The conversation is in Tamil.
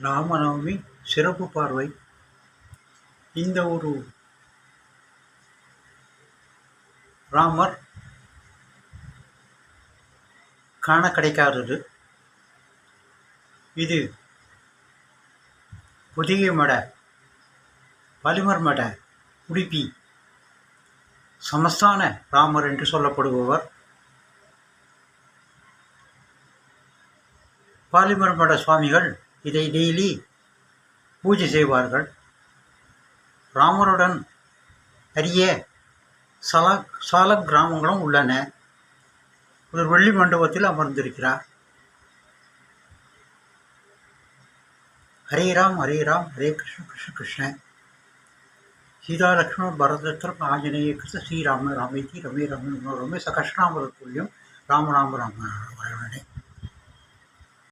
ராமநவமி சிறப்பு பார்வை. இந்த ஒரு ராமர் காண கிடைக்காதது இது புதிய மட பலிமர் மட உடுப்பி சமஸ்தான ராமர் என்று சொல்லப்படுபவர். பாலிமர் மட சுவாமிகள் இதை டெய்லி பூஜை செய்வார்கள் ராமருடன் அரிய சல சால கிராமங்களும் உள்ளன ஒரு வெள்ளி மண்டபத்தில் அமர்ந்திருக்கிறார் ஹரே ராம் ஹரே ராம் ஹரே கிருஷ்ண கிருஷ்ண கிருஷ்ண சீதா லக்ஷ்மண பரதத்திரம் ஆஞ்சநேய கிருஷ்ண ஸ்ரீராம ராமேதி ரமே ரமே ரமே சகஷ்ணாமர துல்லியம் ராம ராம ராம ராம